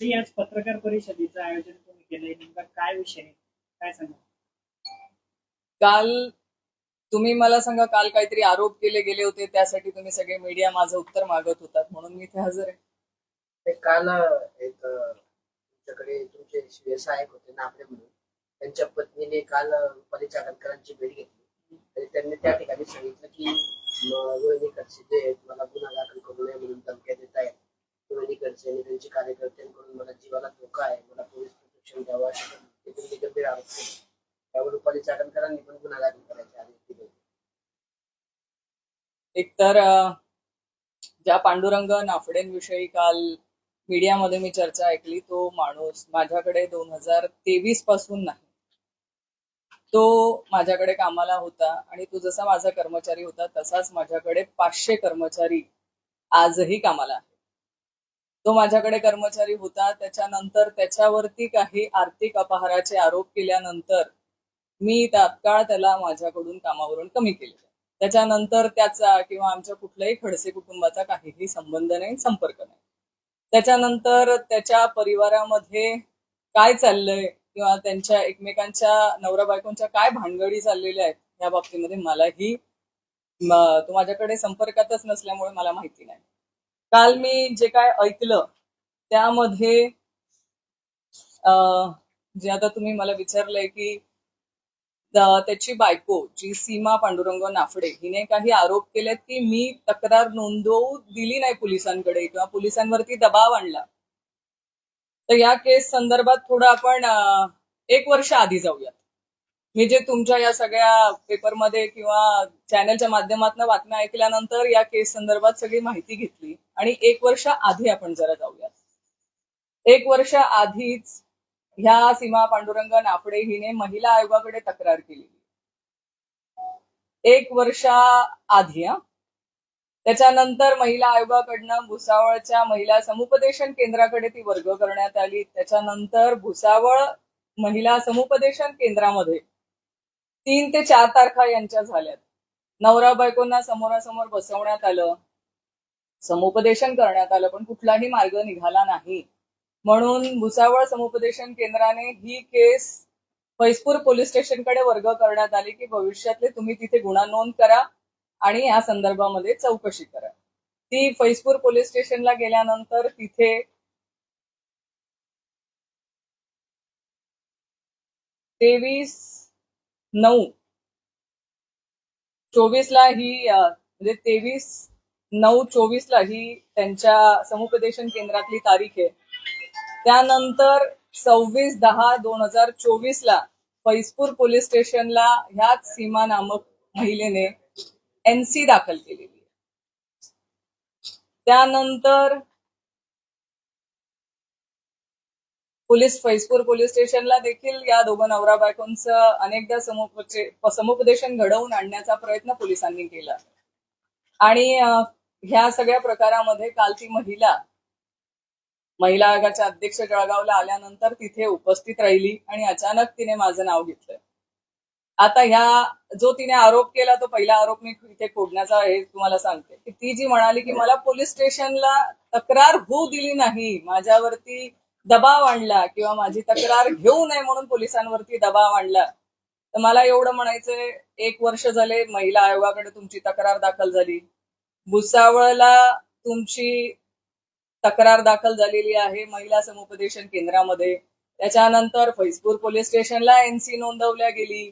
ती आज पत्रकार परिषदेचं आयोजन तुम्ही केलंय. नेमका काय विषय? काय सांगा काल तुम्ही मला सांगा काल काहीतरी आरोप केले गेले होते त्यासाठी तुम्ही सगळे मीडिया माझं उत्तर मागत होतात म्हणून मी इथे हजर आहे. ते काल एक तुमच्याकडे तुमचे सहाय्यक होते नापरे म्हणून. त्यांच्या पत्नीने काल रुपाली चाकणकरांची भेट घेतली. आणि त्यांनी त्या ठिकाणी सांगितलं की म, जे आहेत मला गुन्हा दाखल करू नये म्हणून धमक्या देत आहेत. रोहिणी आणि त्यांचे कार्यकर्त्यांकडून मला जीवाला धोका आहे. मला पोलीस प्रशिक्षण द्यावं असे त्यांनी गंभीर आरोप केले. त्यावर रुपाली चाकणकरांनी पण गुन्हा दाखल करायचे आदेश दिले. एकतर ज्या पांडुरंग नाफडेंविषयी काल मीडियामध्ये मी चर्चा ऐकली तो माणूस माझ्याकडे दोन हजार तेवीसपासून नाही. तो माझ्याकडे कामाला होता आणि तो जसा माझा कर्मचारी होता तसाच माझ्याकडे पाचशे कर्मचारी आजही कामाला आहे तो माझ्याकडे कर्मचारी होता त्याच्यानंतर त्याच्यावरती काही आर्थिक अपहाराचे आरोप केल्यानंतर मी तात्काळ त्याला माझ्याकडून कामावरून कमी केले. त्याच्यानंतर त्याचा किंवा आमच्या कुठल्याही खडसे कुटुंबाचा काहीही संबंध नाही संपर्क नाही. त्याच्यानंतर त्याच्या परिवारामध्ये काय चाललंय किंवा त्यांच्या एकमेकांच्या नवरा बायकोंच्या काय भानगडी चाललेल्या आहेत या बाबतीमध्ये मलाही तो माझ्याकडे संपर्कातच नसल्यामुळे मला माहिती नाही. काल मी जे काय ऐकलं त्यामध्ये जे आता तुम्ही मला विचारलंय की त्याची बायको जी सीमा पांडुरंग नाफडे हिने काही आरोप केलेत की मी तक्रार नोंदवू दिली नाही पोलिसांकडे किंवा पोलिसांवरती दबाव आणला. तर या केस संदर्भात थोडं आपण एक वर्ष आधी जाऊयात. मी जे तुमच्या या सगळ्या पेपरमध्ये किंवा चॅनलच्या माध्यमातून बातम्या ऐकल्यानंतर या केस संदर्भात सगळी माहिती घेतली आणि एक वर्ष आधी आपण जरा जाऊयात. एक वर्ष आधीच ह्या सीमा पांडुरंग नाफडे हिने महिला आयोगाकडे तक्रार केली. एक वर्षा आधी त्याच्यानंतर महिला आयोगाकडनं भुसावळच्या महिला समुपदेशन केंद्राकडे ती वर्ग करण्यात आली. त्याच्यानंतर भुसावळ महिला समुपदेशन केंद्रामध्ये तीन ते चार तारखा यांच्या झाल्यात. नवरा बायकोंना समोरासमोर बसवण्यात आलं. समुपदेशन करण्यात आलं पण कुठलाही मार्ग निघाला नाही. म्हणून भुसावळ समुपदेशन केंद्राने ही केस फैजपूर पोलीस स्टेशनकडे वर्ग करण्यात आली की भविष्यातले तुम्ही तिथे गुन्हा नोंद करा आणि या संदर्भामध्ये चौकशी करा. ती फैजपूर पोलीस स्टेशनला गेल्यानंतर तिथे तेवीस नऊ चोवीसला ही म्हणजे तेवीस नऊ चोवीसला ही त्यांच्या समुपदेशन केंद्रातली तारीख आहे. त्यानंतर सव्वीस दहा दोन हजार चोवीस ला फैजपूर पोलीस स्टेशनला ह्याच सीमा नामक महिलेने एनसी दाखल केलेली त्यानंतर पोलीस फैजपूर पोलीस स्टेशनला देखील या दोघं नवरा बायकोंचं अनेकदा समुपदेशन घडवून आणण्याचा प्रयत्न पोलिसांनी केला. आणि ह्या सगळ्या प्रकारामध्ये काल ती महिला महिला आयोगाच्या अध्यक्ष जळगावला आल्यानंतर तिथे उपस्थित राहिली आणि अचानक तिने माझं नाव घेतलं. आता ह्या जो तिने आरोप केला तो पहिला आरोप मी इथे फोडण्याचा हे तुम्हाला सांगते. की ती जी म्हणाली की मला पोलीस स्टेशनला तक्रार होऊ दिली नाही माझ्यावरती दबाव आणला किंवा माझी तक्रार घेऊ नये म्हणून पोलिसांवरती दबाव आणला तर मला एवढं म्हणायचंय एक वर्ष झाले महिला आयोगाकडे तुमची तक्रार दाखल झाली. भुसावळला तुमची तक्रार दाखल झालेली आहे महिला समुपदेशन केंद्रामध्ये. त्याच्यानंतर फैजपूर पोलीस स्टेशनला एनसी नोंदवल्या गेली.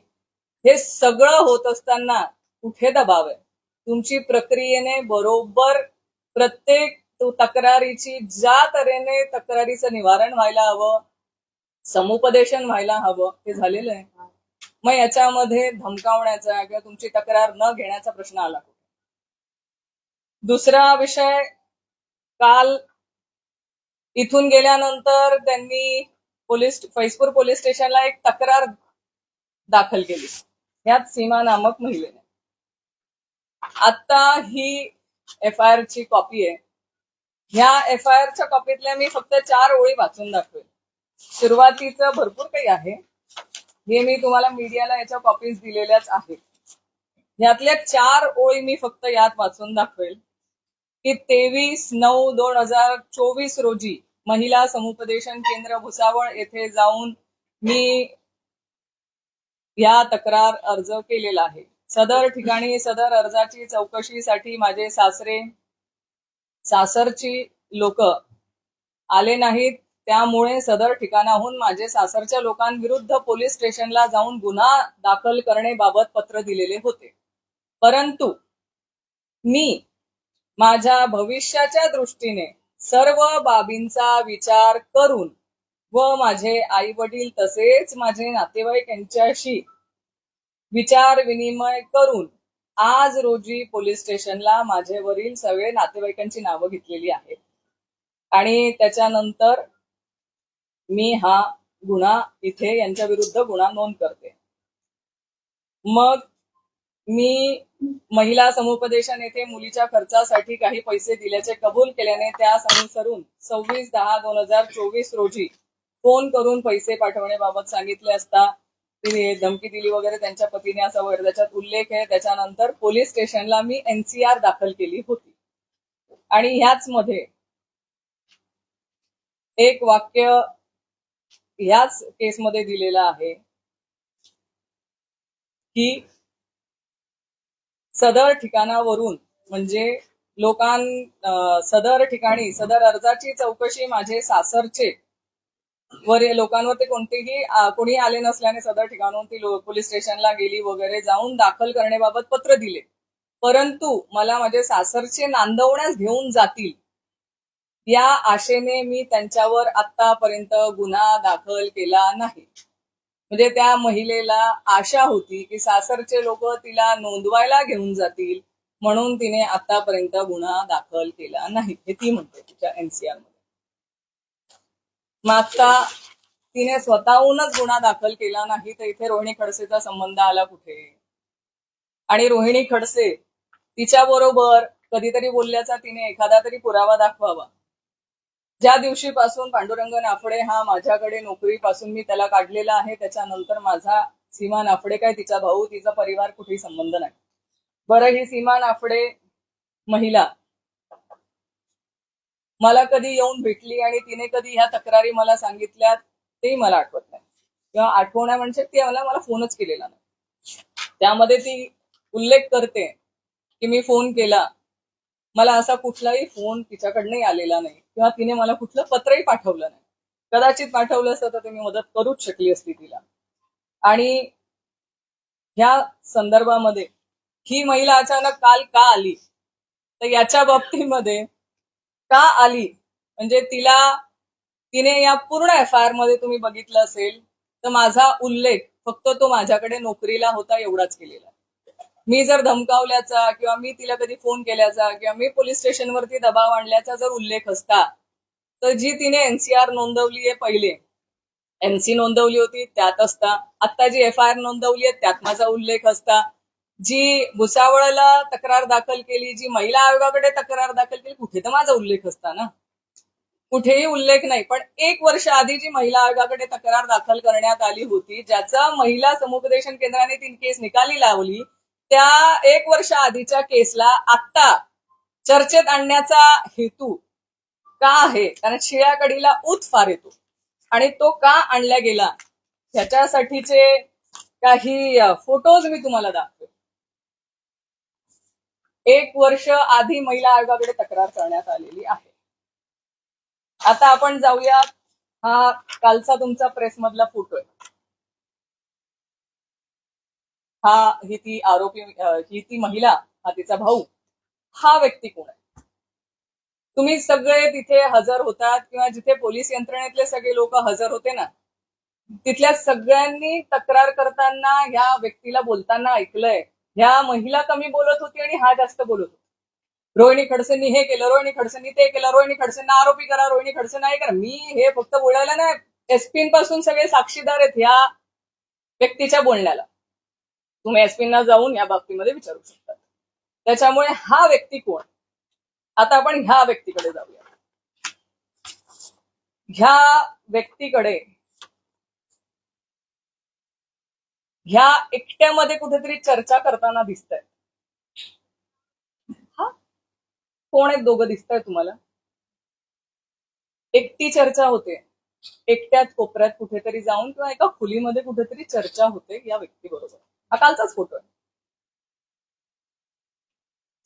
हे सगळं होत असताना कुठे दबाव आहे? तुमची प्रक्रियेने बरोबर प्रत्येक तक्रारीची ज्या तऱ्हेने तक्रारीचं निवारण व्हायला हवं समुपदेशन व्हायला हवं हे झालेलं आहे. मग याच्यामध्ये धमकावण्याचा किंवा तुमची तक्रार न घेण्याचा प्रश्न आला दुसरा विषय काल इथून गेल्यानंतर त्यांनी पोलीस फैजपूर पोलीस स्टेशनला एक तक्रार दाखल केली. ह्यात सीमा नामक महिलेने. आता ही एफ आय आर ची कॉपी आहे. ह्या एफ आय आर च्या कॉपीतल्या मी फक्त चार ओळी वाचून दाखवेल. सुरुवातीचं भरपूर काही आहे. हे मी तुम्हाला मीडियाला याच्या कॉपीज दिलेल्याच आहेत. यातल्या चार ओळी मी फक्त यात वाचून दाखवेल. की तेवीस नऊ दोन हजार चोवीस रोजी महिला समुपदेशन केंद्र भुसावळ येथे जाऊन मी या तक्रार अर्ज केलेला आहे. सदर ठिकाणी सदर अर्जाची चौकशीसाठी माझे सासरे सासरची लोक आले नाहीत. त्यामुळे सदर ठिकाणाहून माझे सासरच्या लोकांविरुद्ध पोलीस स्टेशनला जाऊन गुन्हा दाखल करण्याबाबत पत्र दिलेले होते. परंतु मी माझ्या भविष्याच्या दृष्टीने सर्व बाबींचा विचार करून व माझे आई वडील तसेच माझे नातेवाईक यांच्याशी विचार विनिमय करून आज रोजी पोलीस स्टेशनला वरील सगळे नातेवाईकांची नावं घेतलेली आहेत. आणि त्याच्यानंतर मी हा गुन्हा इथे यांच्या विरुद्ध गुन्हा नोंद करते. मग मी महिला समुपदेशन येथे मुलीच्या खर्चासाठी काही पैसे दिल्याचे कबूल केल्याने त्यास अनुसरून सव्वीस दहा दोन हजार चोवीस रोजी फोन करून पैसे पाठवण्याबाबत सांगितले असता तिने धमकी दिली वगैरे. त्यांच्या पतीने असा वगैरे त्याच्यात उल्लेख आहे. त्याच्यानंतर पोलीस स्टेशनला मी एनसीआर दाखल केली होती. आणि ह्याच मध्ये एक वाक्य ह्याच केसमध्ये दिलेलं आहे की सदर ठिकाणावरून म्हणजे लोकां सदर ठिकाणी सदर अर्जाची चौकशी माझे सासरचे वर लोकांवर ते कोणतेही कोणी आले नसल्याने सदर ठिकाणून ती पोलीस स्टेशनला गेली वगैरे जाऊन दाखल करण्याबाबत पत्र दिले. परंतु मला माझे सासरचे नांदवण्यास घेऊन जातील या आशेने मी त्यांच्यावर आतापर्यंत गुन्हा दाखल केला नाही. म्हणजे त्या महिलेला आशा होती की सासरचे लोक तिला नोंदवायला घेऊन जातील म्हणून तिने आतापर्यंत गुन्हा दाखल केला नाही हे ती म्हणते तिच्या एनसीआरमध्ये. मग आता तिने स्वतःहूनच गुन्हा दाखल केला नाही तर इथे रोहिणी खडसेचा संबंध आला कुठे? आणि रोहिणी खडसे तिच्या बरोबर कधीतरी बोलल्याचा तिने एखादा तरी पुरावा दाखवावा. ज्या दिवशीपासून पांडुरंग नाफडे हा माझ्याकडे नोकरीपासून मी त्याला काढलेला आहे त्याच्यानंतर माझा सीमा नाफडे काय तिचा भाऊ तिचा परिवार कुठेही संबंध नाही. बरं ही सीमा नाफडे महिला मला कधी येऊन भेटली आणि तिने कधी ह्या तक्रारी मला सांगितल्या तेही मला आठवत नाही. किंवा आठवण्या म्हणजे ती मला मला फोनच केलेला नाही. त्यामध्ये ती उल्लेख करते की मी फोन केला. मला असा कुठलाही फोन तिच्याकडनंही आलेला नाही. किंवा तिने मला कुठलं पत्रही पाठवलं नाही. कदाचित पाठवलं असतं तर ते मी मदत करूच शकली असती तिला. आणि ह्या संदर्भामध्ये ही महिला अचानक काल का आली? तर याच्या बाबतीमध्ये का आली? म्हणजे तिला तिने या पूर्ण एफ आय आरमध्ये तुम्ही बघितलं असेल तर माझा उल्लेख फक्त तो माझ्याकडे नोकरीला होता एवढाच केलेला. मी जर धमकावल्याचा किंवा मी तिला कधी फोन केल्याचा किंवा मी पोलीस स्टेशनवरती दबाव आणल्याचा जर उल्लेख असता तर जी तिने एनसीआर नोंदवली आहे पहिले. एनसी नोंदवली होती त्यात असता. आता जी एफ आय आर नोंदवली आहे त्यात माझा उल्लेख असता. जी भुसावळला तक्रार दाखल केली जी महिला आयोगाकडे तक्रार दाखल केली कुठे तर माझा उल्लेख असता ना? कुठेही उल्लेख नाही. पण एक वर्ष आधी जी महिला आयोगाकडे तक्रार दाखल करण्यात आली होती ज्याचा महिला समुपदेशन केंद्राने तीन केस निकाली लावली त्या एक वर्ष आधीच्या केसला आत्ता चर्चेत आणण्याचा हेतू का आहे? कारण शिळ्याकडीला ऊत फार येतो. आणि तो का आणला गेला? ह्याच्यासाठीचे काही फोटोज मी तुम्हाला दाखवे एक वर्ष आधी महिला आयोगाकडे तक्रार करण्यात आलेली आहे. आता आपण जाऊया हा कालचा तुमचा प्रेस मधला फोटो आहे. हा ही ती आरोपी ही ती महिला हा तिचा भाऊ हा व्यक्ती कोण आहे? तुम्ही सगळे तिथे हजर होतात किंवा जिथे पोलीस यंत्रणेतले सगळे लोक हजर होते ना तिथल्या सगळ्यांनी तक्रार करताना ह्या व्यक्तीला बोलताना ऐकलंय. ह्या महिला कमी बोलत होती आणि हा जास्त बोलत होता. रोहिणी खडसेंनी हे केलं रोहिणी खडसेंनी ते केलं रोहिणी खडसेंना आरोपी करा रोहिणी खडसेंना हे करा. मी हे फक्त बोलायला नाही एसपीन पासून सगळे साक्षीदार आहेत ह्या व्यक्तीच्या बोलण्याला. तुम्ही एसपींना जाऊन या बाबतीमध्ये विचारू शकता. त्याच्यामुळे हा व्यक्ती कोण? आता आपण ह्या व्यक्तीकडे जाऊया. ह्या व्यक्तीकडे ह्या एकट्यामध्ये कुठेतरी चर्चा करताना दिसत हा? कोण आहेत दोघं दिसत तुम्हाला? एकटी चर्चा होते. एकट्याच कोपऱ्यात कुठेतरी जाऊन किंवा एका खुलीमध्ये कुठेतरी चर्चा होते या व्यक्तीबरोबर. हा कालचाच फोटो आहे.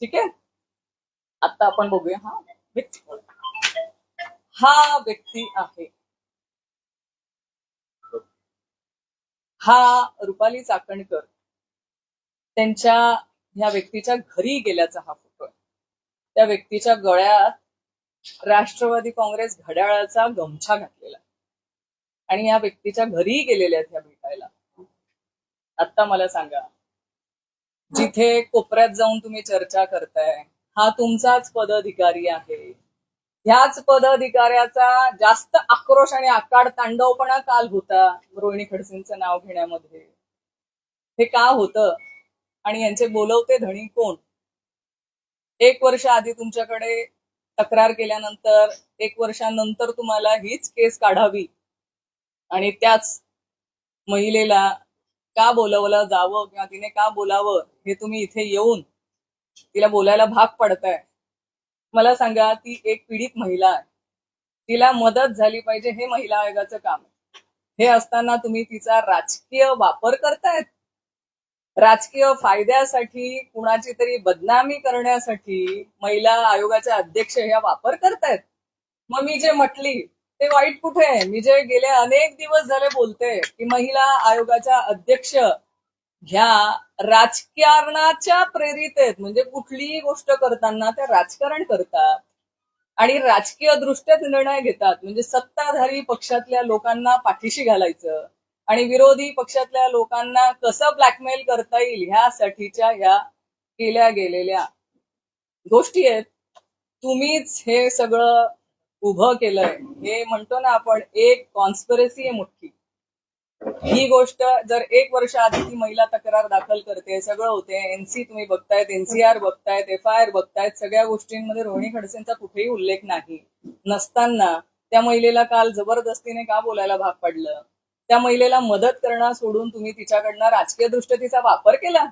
ठीक आहे? आता आपण बघूया हा व्यक्ती हा व्यक्ती आहे. हा रुपाली चाकणकर. त्यांच्या ह्या व्यक्तीच्या घरी गेल्याचा हा फोटो आहे. त्या व्यक्तीच्या गळ्यात राष्ट्रवादी काँग्रेस घड्याळाचा गमछा घातलेला आहे. आणि या व्यक्तीच्या घरी गेलेल्या आहेत ह्या भेटायला. आता मला सांगा. जिथे कोपऱ्यात जाऊन तुम्ही चर्चा करताय हा तुमचाच पदाधिकारी आहे. ह्याच पदाधिकाऱ्याचा जास्त आक्रोश आणि आकाड तांडवपणा काल होता रोहिणी खडसेंचं नाव घेण्यामध्ये. हे का होतं? आणि यांचे बोलवते धणी कोण? एक वर्ष आधी तुमच्याकडे तक्रार केल्यानंतर एक वर्षानंतर तुम्हाला हीच केस काढावी. आणि त्याच महिलेला का बोलवलं जावं? किंवा तिने का बोलावं? हे तुम्ही इथे येऊन तिला बोलायला भाग पडताय. मला सांगा ती एक पीडित महिला आहे. तिला मदत झाली पाहिजे हे महिला आयोगाचं काम हे असताना तुम्ही तिचा राजकीय वापर करतायत राजकीय फायद्यासाठी कुणाची तरी बदनामी करण्यासाठी महिला आयोगाच्या अध्यक्ष ह्या वापर करतायत. मग मी जे म्हटली ते वाईट कुठे? आहे मी जे गेले अनेक दिवस झाले बोलते की महिला आयोगाच्या अध्यक्ष ह्या राजकारणाच्या प्रेरित आहेत. म्हणजे कुठलीही गोष्ट करताना त्या राजकारण करतात आणि राजकीय दृष्ट्याच निर्णय घेतात. म्हणजे सत्ताधारी पक्षातल्या लोकांना पाठीशी घालायचं आणि विरोधी पक्षातल्या लोकांना कसं ब्लॅकमेल करता येईल ह्यासाठीच्या ह्या केल्या गेलेल्या गोष्टी आहेत. तुम्हीच हे सगळं उभं केलंय. हे म्हणतो ना आपण एक कॉन्स्पिरसी आहे मोठी ही गोष्ट जर एक वर्ष आधी ती महिला तक्रार दाखल करते सगळं होते एनसी तुम्ही बघतायत एनसीआर बघतायत एफ आय आर बघतायत सगळ्या गोष्टींमध्ये रोहिणी खडसेंचा कुठेही उल्लेख नाही. नसताना त्या महिलेला काल जबरदस्तीने का बोलायला भाग पडलं? त्या महिलेला मदत करणं सोडून तुम्ही तिच्याकडनं राजकीय दृष्ट्या तिचा वापर केला?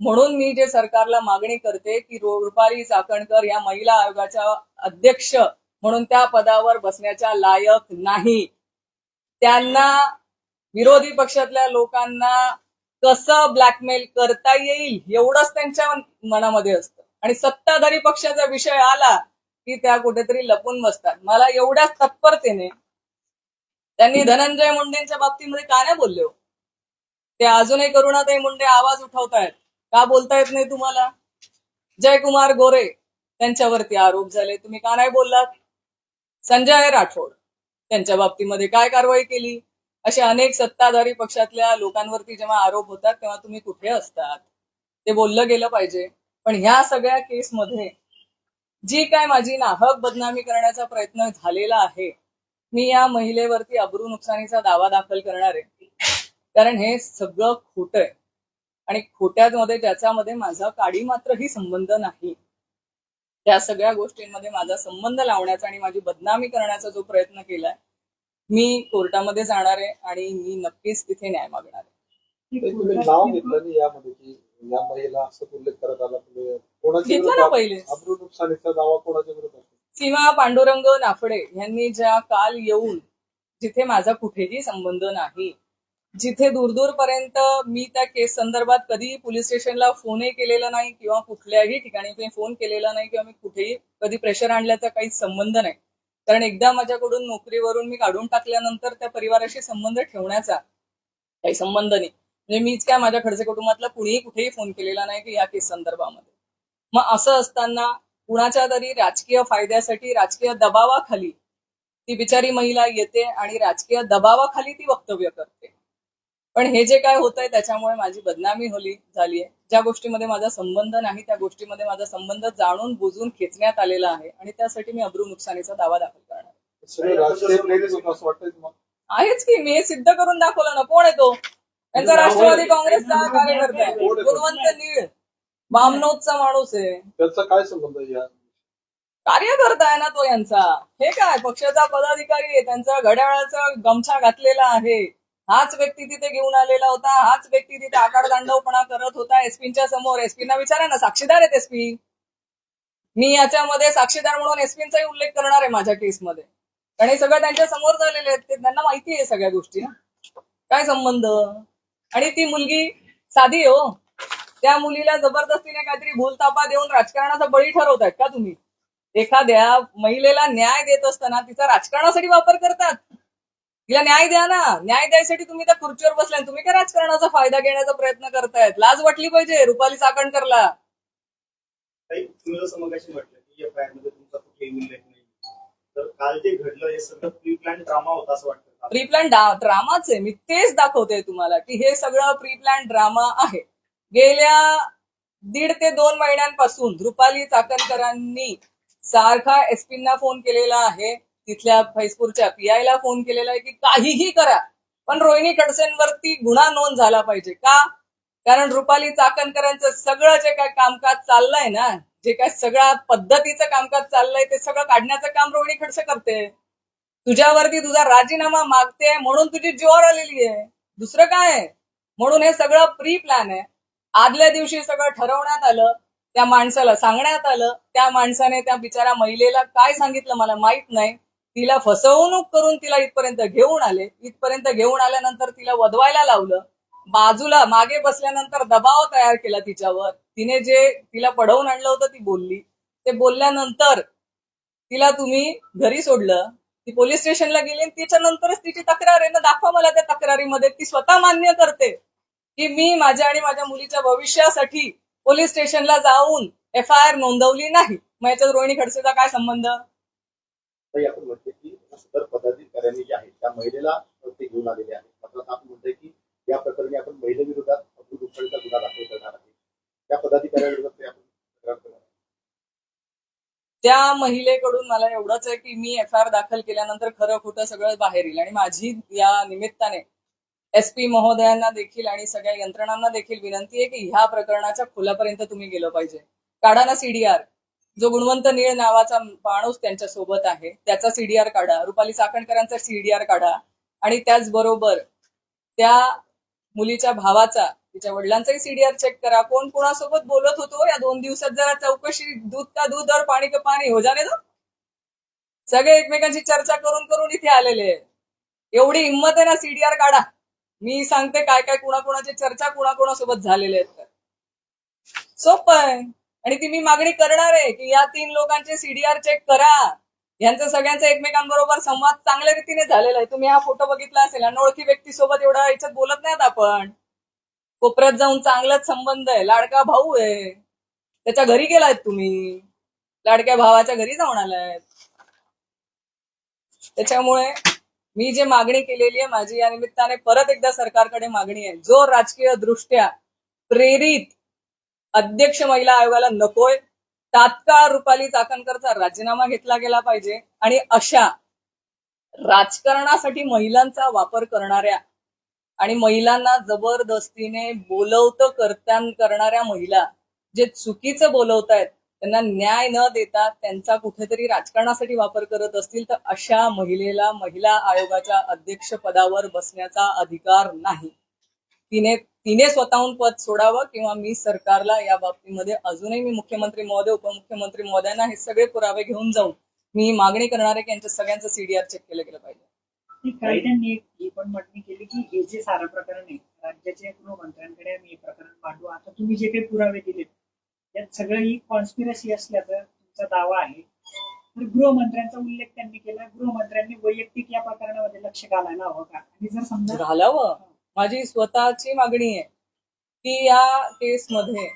म्हणून मी जे सरकारला मागणी करते की रुपाली चाकणकर या महिला आयोगाच्या अध्यक्ष म्हणून त्या पदावर बसण्याच्या लायक नाही. त्यांना विरोधी पक्षातल्या लोकांना कसं ब्लॅकमेल करता येईल एवढंच त्यांच्या मनामध्ये असतं. आणि सत्ताधारी पक्षाचा विषय आला की त्या कुठेतरी लपून बसतात. मला एवढ्या तत्परतेने त्यांनी धनंजय मुंडेंच्या बाबतीमध्ये का नाही बोलले हो? ते अजूनही करुणाताई मुंडे आवाज उठवतायत. का बोलता येत नाही तुम्हाला? जयकुमार गोरे त्यांच्यावरती आरोप झाले. तुम्ही का नाही बोललात? संजय राठोड त्यांच्या बाबतीमध्ये काय कारवाई केली? अशा अनेक सत्ताधारी पक्षातल्या लोकांवरती जेव्हा आरोप होतात तेव्हा तुम्ही कुठे असतात? ते बोललं गेलं पाहिजे. पण ह्या सगळ्या केसमध्ये जी काय माझी नाहक बदनामी करण्याचा प्रयत्न झालेला आहे मी या महिलेवरती अब्रू नुकसानीचा दावा दाखल करणार आहे. कारण हे सगळं खोटं आहे. आणि खोट्यामध्ये ज्याच्यामध्ये माझा काडी मात्रही संबंध नाही. त्या सगळ्या गोष्टींमध्ये माझा संबंध लावण्याचा आणि माझी बदनामी करण्याचा जो प्रयत्न केलाय मी कोर्टामध्ये जाणार आहे आणि मी नक्कीच तिथे न्याय मागणार आहे एक तुम्ही नाव घेतलं नाही यामध्ये की या महिला असं उल्लेख करत आला तुम्ही कोणाच्या घेतलं ना पहिले. अब्रू नुकसानीचा दावा कोणाच्या विरोधात सीमा पांडुरंग नाफडे यांनी ज्या काल येऊन जिथे माझा कुठेही संबंध नाही जिथे दूरदूरपर्यंत मी त्या केस संदर्भात कधीही पोलीस स्टेशनला फोनही केलेला नाही किंवा कुठल्याही ठिकाणी मी फोन केलेला नाही किंवा मी कुठेही कधी प्रेशर आणल्याचा काहीच संबंध नाही. कारण एकदा माझ्याकडून नोकरीवरून मी काढून टाकल्यानंतर त्या परिवाराशी संबंध ठेवण्याचा काही संबंध नाही. म्हणजे मीच काय माझ्या खडसे कुटुंबातला कुणीही कुठेही फोन केलेला नाही की या केस संदर्भामध्ये. मग असं असताना कुणाच्या तरी राजकीय फायद्यासाठी राजकीय दबावाखाली ती बिचारी महिला येते आणि राजकीय दबावाखाली ती वक्तव्य करते. पण हे जे काय होतंय त्याच्यामुळे माझी बदनामी होली झालीय. ज्या गोष्टीमध्ये माझा संबंध नाही त्या गोष्टीमध्ये माझा संबंध जाणून बुजून खेचण्यात आलेला आहे आणि त्यासाठी मी अब्रू नुकसानीचा दावा दाखल करणार आहे. आहेच की मी हे सिद्ध करून दाखवलं ना कोण आहे तो? त्यांचा राष्ट्रवादी काँग्रेसचा कार्यकर्ता आहे? गुणवंत नीळ. बामनोदचा माणूस आहे. त्याचा काय संबंध आहे कार्यकर्ता आहे ना तो यांचा. हे काय पक्षाचा पदाधिकारी आहे त्यांचा घड्याळाचा गमछा घातलेला आहे. हाच व्यक्ती तिथे घेऊन आलेला होता हाच व्यक्ती तिथे आकार दांडवपणा करत होता एसपीच्या समोर. एसपीना विचारा ना साक्षीदार आहेत एसपी मी याच्यामध्ये साक्षीदार म्हणून एसपींचाही उल्लेख करणार आहे माझ्या केसमध्ये. कारण हे सगळं त्यांच्यासमोर झालेले आहेत ते त्यांना माहिती आहे सगळ्या गोष्टी ना. काय संबंध? आणि ती मुलगी साधी हो. त्या मुलीला जबरदस्तीने काहीतरी भूलतापा देऊन राजकारणाचा बळी ठरवतायत का तुम्ही? एखाद्या महिलेला न्याय देत असताना तिचा राजकारणासाठी वापर करतात. तिला न्याय द्या ना. न्याय द्यायसाठी तुम्ही त्या खुर्चीवर बसलाय तुम्ही काय राजकारणाचा फायदा घेण्याचा प्रयत्न करतायत? लाज वाटली पाहिजे रुपाली चाकणकरला का? प्री प्लॅन ड्रामाच आहे. मी तेच दाखवते तुम्हाला की हे सगळं प्री प्लॅन ड्रामा आहे. गेल्या दीड ते दोन महिन्यांपासून रुपाली चाकणकरांनी सारखा एसपींना फोन केलेला आहे. तिथल्या फैजपूरच्या पीआयला फोन केलेला आहे की काहीही करा पण रोहिणी खडसेंवरती गुन्हा नोंद झाला पाहिजे का? कारण रुपाली चाकणकरांचं सगळं जे काय कामकाज चाललंय ना जे काय सगळ्या पद्धतीचं कामकाज चाललंय ते सगळं काढण्याचं काम रोहिणी खडसे करते. तुझ्यावरती तुझा राजीनामा मागते म्हणून तुझी जीवावर आलेली आहे. दुसरं काय आहे? म्हणून हे सगळं प्री प्लॅन आहे. आदल्या दिवशी सगळं ठरवण्यात आलं त्या माणसाला सांगण्यात आलं त्या माणसाने त्या बिचाऱ्या महिलेला काय सांगितलं मला माहीत नाही. तिला फसवणूक करून तिला इथपर्यंत घेऊन आले. इथपर्यंत घेऊन आल्यानंतर तिला वधवायला लावलं. बाजूला मागे बसल्यानंतर दबाव तयार केला तिच्यावर. तिने जे तिला पडवून आणलं होतं ती बोलली. ते बोलल्यानंतर तिला तुम्ही घरी सोडलं. ती पोलीस स्टेशनला गेली आणि त्याच्यानंतरच तिची तक्रार आहे ना दाखवा मला त्या तक्रारीमध्ये. ती स्वतः मान्य करते की मी माझ्या आणि माझ्या मुलीच्या भविष्यासाठी पोलीस स्टेशनला जाऊन एफ आय आर नोंदवली नाही. मग याच्यात रोहिणी खडसेचा काय संबंध? ताई आपण म्हणते की सदर पदाधिकाऱ्यांनी जे आहे त्या महिलेला ते घेऊन आलेले आहेत. मात्र आपण म्हणतोय की या प्रकरणी आपण महिलेविरोधात अब्दुल गुप्ताचा गुन्हा दाखल करणार आहे. त्या पदाधिकाऱ्यांविरोधात ते आपण तक्रार करणार त्या महिलेकडून मला एवढंच आहे की मी एफ आय आर दाखल केल्यानंतर खरं खोटं सगळं बाहेर येईल. आणि माझी या निमित्ताने एस पी महोदयांना देखील आणि सगळ्या यंत्रणांना देखील विनंती आहे की ह्या प्रकरणाच्या खोलापर्यंत तुम्ही गेलं पाहिजे. काढा ना सीडीआर जो गुणवंत निळ नावाचा माणूस त्यांच्यासोबत आहे त्याचा सीडीआर काढा रुपाली चाकणकरांचा सीडीआर काढा आणि त्याचबरोबर त्या मुलीच्या भावाचा तिच्या वडिलांचाही सीडीआर चेक करा. कोण कोणासोबत बोलत होतो? या दोन दिवसात जरा चौकशी दूध का दूध और पाणी का पाणी हो जाने दो सगळे एकमेकांची चर्चा करून करून इथे आलेले एवढी हिंमत आहे ना सीडीआर काढा. मी सांगते काय काय कुणाकुणाची चर्चा कुणाकुणासोबत झालेले आहेत तर सोपं आहे आणि ती मी मागणी करणार आहे की या तीन लोकांचे सीडीआर चेक करा. यांचं सगळ्यांचा एकमेकांबरोबर संवाद चांगल्या रीतीने झालेला आहे. तुम्ही हा फोटो बघितला असेल अनोळखी व्यक्तीसोबत एवढा याच्यात बोलत नाहीत आपण. कोपऱ्यात जाऊन चांगलाच संबंध आहे. लाडका भाऊ आहे. त्याच्या घरी गेलायत तुम्ही. लाडक्या भावाच्या घरी जाऊन आलायत. त्याच्यामुळे मी जे मागणी केलेली आहे माझी या निमित्ताने परत एकदा सरकारकडे मागणी आहे. जो राजकीय दृष्ट्या प्रेरित अध्यक्ष महिला आयोगाला नकोय. तात्काळ रुपाली चाकणकरचा राजीनामा घेतला गेला पाहिजे. आणि अशा राजकारणासाठी महिलांचा वापर करणाऱ्या आणि महिलांना जबरदस्तीने बोलवतं करत्यान करणाऱ्या महिला जे चुकीचं बोलवतायत त्यांना न्याय न देता त्यांचा कुठेतरी राजकारणासाठी वापर करत असतील तर अशा महिलेला महिला आयोगाच्या अध्यक्ष पदावर बसण्याचा अधिकार नाही. तिने तिने स्वतःहून पद सोडावं किंवा मी सरकारला या बाबतीमध्ये अजूनही मी मुख्यमंत्री महोदय उपमुख्यमंत्री महोदयांना हे सगळे पुरावे घेऊन जाऊन मी ही मागणी करणार आहे की यांच्या सगळ्यांचं सीडीआर चेक केलं गेलं पाहिजे. त्यांनी एक ही पण मागणी केली की हे जे सारं प्रकरण आहे राज्याच्या गृहमंत्र्यांकडे आम्ही हे प्रकरण मांडू. आता तुम्ही जे काही पुरावे दिलेत यात सगळं ही कॉन्स्पिरसी असल्याचा तुमचा दावा आहे. तर गृहमंत्र्यांचा उल्लेख त्यांनी केला. गृहमंत्र्यांनी वैयक्तिक या प्रकरणामध्ये लक्ष घालायला हवं का? आणि जर समजा घालावं. माझी स्वतःची मागणी आहे की या केसमध्ये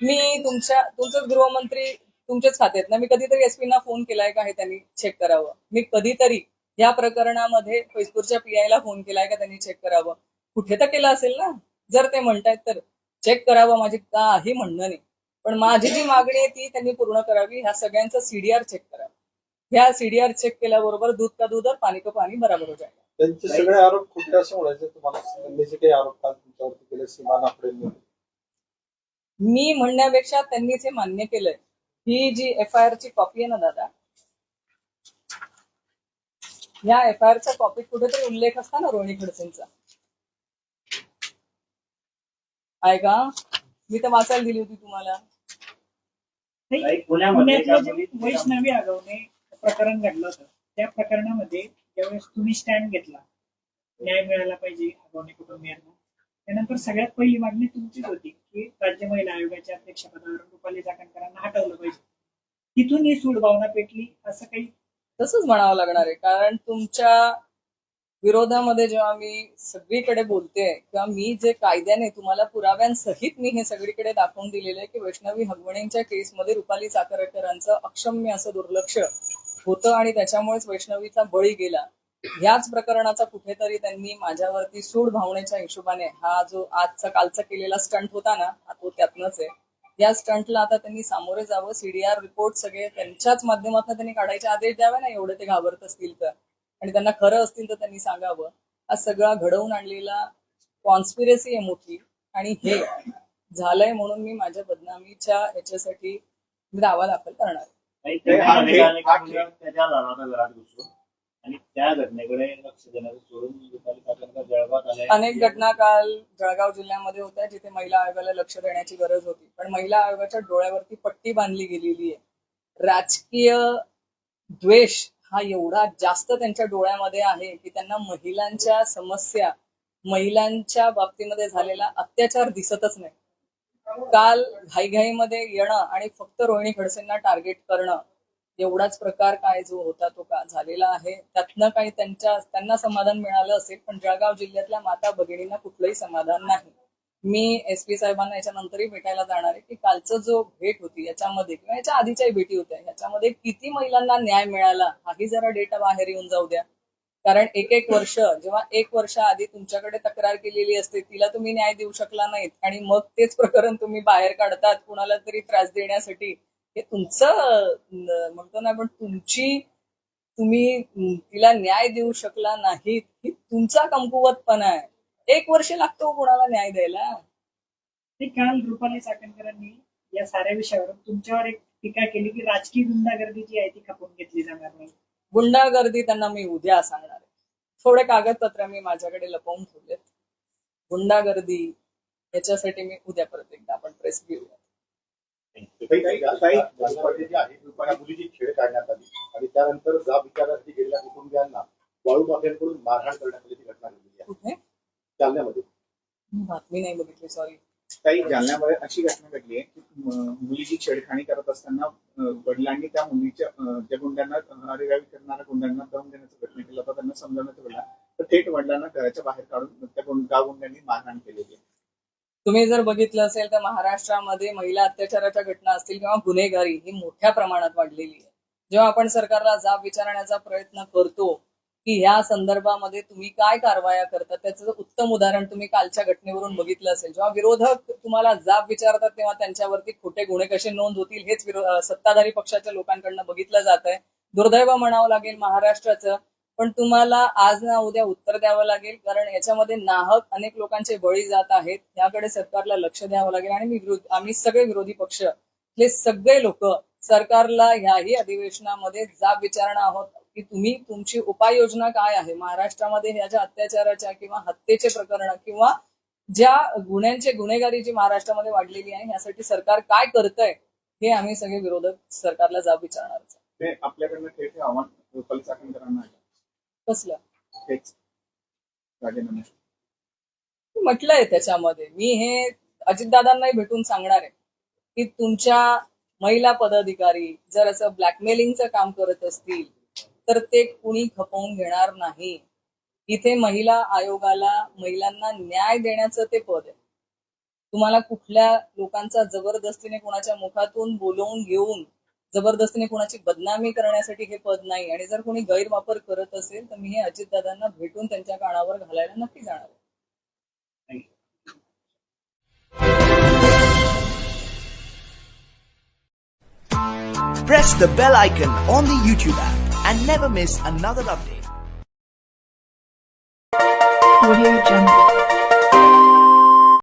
मी तुमच्या तुमचंच गृहमंत्री तुमचेच खाते ना मी कधीतरी एसपी ना फोन केलाय का हे त्यांनी चेक करावं. मी कधीतरी या प्रकरणामध्ये फैजपूरच्या पीआय ला फोन केलाय का त्यांनी चेक करावं. कुठे तर केलं असेल ना? जर ते म्हणतायत तर चेक करावं माझी काही म्हणणं नाही. पण माझी जी मागणी आहे ती त्यांनी पूर्ण करावी. ह्या सगळ्यांचं सीडीआर चेक करावं. ह्या सीडीआर चेक केल्याबरोबर दूध का दूध और पाणी का पाणी बराबर हो जाएगा त्यांचे सगळे आरोप खोटे असं म्हणायचे तुम्हाला त्यांनी जे काही आरोप काल तुमच्यावरती केले सीमा नाफडेंनी मी म्हणण्यापेक्षा त्यांनीच हे मान्य केलंय ही जी एफ आय आर ची कॉपी आहे ना दादा या एफ आय आरच्या कॉपीत कुठेतरी उल्लेख असता ना रोहिणी खडसेंचा. आहे का? मी तर वाचायला दिली होती तुम्हाला. जे वैष्णवी प्रकरण घडलं होतं. त्या प्रकरणामध्ये ज्यावेळेस तुम्ही स्टँड घेतला न्याय मिळाला पाहिजे आगवणे कुटुंबियांना. त्यानंतर सगळ्यात पहिली मागणी तुमचीच होती की राज्य महिला आयोगाच्या अध्यक्षपदावरून रुपाली चाकणकरांना हटवलं पाहिजे. तिथून ही सूडभावना पेटली असं काही? तसंच म्हणावं लागणार आहे. कारण तुमच्या विरोधामध्ये जेव्हा मी सगळीकडे बोलते किंवा मी जे कायद्याने तुम्हाला पुराव्यांसहित मी हे सगळीकडे दाखवून दिलेलं आहे की वैष्णवी हगवणेंच्या केसमध्ये रुपाली चाकरकरांचं अक्षम्य असं दुर्लक्ष होतं आणि त्याच्यामुळेच वैष्णवीचा बळी गेला. ह्याच प्रकरणाचा कुठेतरी त्यांनी माझ्यावरती सूड भावनेच्या हिशोबाने हा जो आजचा कालचा केलेला स्टंट होता ना तो त्यातनच आहे. या स्टंटला आता त्यांनी सामोरे जावं सीडीआर रिपोर्ट सगळे त्यांच्याच माध्यमातून त्यांनी काढायचे आदेश द्यावे ना एवढे ते घाबरत असतील तर. आणि त्यांना खरं असतील तर त्यांनी सांगावं. हा सगळा घडवून आणलेला कॉन्स्पिरसी आहे मोठी. आणि हे झालंय म्हणून मी माझ्या बदनामीच्या ह्याच्यासाठी दावा दाखल करणार आहे. काही ते त्या हा ठिकाणी खेळ- हा काही मुलं त्याच्या झाला होता घरात घुसून आणि त्या घटनेकडे लक्ष देण्याचं सोडून रुपाली चाकणकर जळगावात आल्या अनेक घटना काल जळगाव जिल्ह्यामध्ये होत्या जिथे महिला आयोगाला लक्ष देण्याची गरज होती. पण महिला आयोगाच्या डोळ्यावरती पट्टी बांधली गेलेली आहे. राजकीय द्वेष हा एवढा जास्त त्यांच्या डोळ्यामध्ये आहे की त्यांना महिलांच्या समस्या महिलांच्या बाबतीमध्ये झालेला अत्याचार दिसतच नाही. काल घाईघाईमध्ये येणं आणि फक्त रोहिणी खडसेंना टार्गेट करणं एवढाच प्रकार काय जो होता तो का झालेला आहे त्यातनं काही त्यांच्या त्यांना समाधान मिळालं असेल पण जळगाव जिल्ह्यातल्या माता भगिनींना कुठलंही समाधान नाही. मी एस पी साहेबांना याच्यानंतरही भेटायला जाणार आहे की कालचं जो भेट होती याच्यामध्ये किंवा याच्या आधीच्याही भेटी होत्या याच्यामध्ये किती महिलांना न्याय मिळाला हाही जरा डेटा बाहेर येऊन जाऊ द्या. कारण एक एक वर्ष जेव्हा एक वर्ष आधी तुमच्याकडे तक्रार केलेली असते तिला तुम्ही न्याय देऊ शकला नाहीत आणि मग तेच प्रकरण तुम्ही बाहेर काढतात कुणाला तरी त्रास देण्यासाठी. हे तुमचं म्हणतो ना पण तुमची तुम्ही तिला न्याय देऊ शकला नाहीत ही तुमचा कमकुवतपणा आहे. एक वर्ष लागतो हो कुणाला न्याय द्यायला. ते काल रुपाली चाकणकरांनी या साऱ्या विषयावर तुमच्यावर एक टीका केली की राजकीय गुंडागर्दी जी आहे ती खपून घेतली जाणार नाही. गुंडागर्दी त्यांना मी उद्या सांगणार आहे. थोडे कागदपत्र मी माझ्याकडे लपवून ठेवलेत. गुंडागर्दी याच्यासाठी मी उद्या परत एकदा आपण प्रेस घेऊया मुलीची छेड काढण्यात आली. आणि त्यानंतर जाब विचारासाठी गेलेल्या कुटुंबियांना वाळू माफियांकडून मारहाण करण्यात घटना आहे. जालन्यामध्ये. बातमी नाही बघितली सॉरी काही जालन्यामध्ये अशी घटना घडली आहे की मुलीची छेडखाणी करत असताना वडिलांनी त्या मुलीच्या अ, त्या गुंड्यांना हरेरावी करणाऱ्या गुंड्यांना दम देण्याचा प्रयत्न केला होता. त्यांना समजवण्याचा वेळा तर थेट वडिलांना घराच्या बाहेर काढून त्या गुंड्यांनी मारहाण केलेली आहे. तुम्ही जर बघितलं असेल तर महाराष्ट्रामध्ये महिला अत्याचाराच्या घटना असतील किंवा गुन्हेगारी ही मोठ्या प्रमाणात वाढलेली आहे. जेव्हा आपण सरकारला जाब विचारण्याचा प्रयत्न करतो की ह्या संदर्भामध्ये तुम्ही काय कारवाया करता? त्याचं उत्तम उदाहरण तुम्ही कालच्या घटनेवरून बघितलं असेल. जेव्हा विरोधक तुम्हाला जाब विचारतात तेव्हा त्यांच्यावरती खोटे गुन्हे कसे नोंद होतील हेच सत्ताधारी पक्षाच्या लोकांकडनं बघितलं जात आहे. दुर्दैव म्हणावं लागेल महाराष्ट्राचं पण तुम्हाला आज ना उद्या उत्तर द्यावं लागेल कारण याच्यामध्ये नाहक अनेक लोकांचे बळी जात आहेत. याकडे सरकारला लक्ष द्यावं लागेल आणि मी आम्ही सगळे विरोधी पक्ष हे सगळे लोक सरकारला ह्याही अधिवेशनामध्ये जाब विचारणं आहोत. की तुम्ही तुमची उपाययोजना काय आहे? महाराष्ट्रामध्ये ह्या ज्या अत्याचाराच्या किंवा हत्येचे प्रकरण किंवा ज्या गुन्ह्यांचे गुन्हेगारी जी महाराष्ट्रामध्ये वाढलेली आहे यासाठी सरकार काय करतंय हे आम्ही सगळे विरोधक सरकारला जाब विचारणार आहोत. ते आपल्याकडनं थेट आव्हान कसलं? तेच. म्हटलंय त्याच्यामध्ये. मी हे अजितदादांनाही भेटून सांगणार आहे की तुमच्या महिला पदाधिकारी जर असं ब्लॅकमेलिंगचं काम करत असतील तर ते कुणी खपवून घेणार नाही. इथे महिला आयोगाला महिलांना न्याय देण्याचं ते पद आहे. तुम्हाला कुठल्या लोकांचा जबरदस्तीने कोणाच्या मुखातून बोलवून घेऊन जबरदस्तीने कोणाची बदनामी करण्यासाठी हे पद नाही आणि जर कोणी गैरवापर करत असेल तर मी हे अजितदादांना भेटून त्यांच्या कानावर घालायला नक्की जाणार आहे. Press the bell icon on the YouTube app. And never miss another update. Audio Jungle.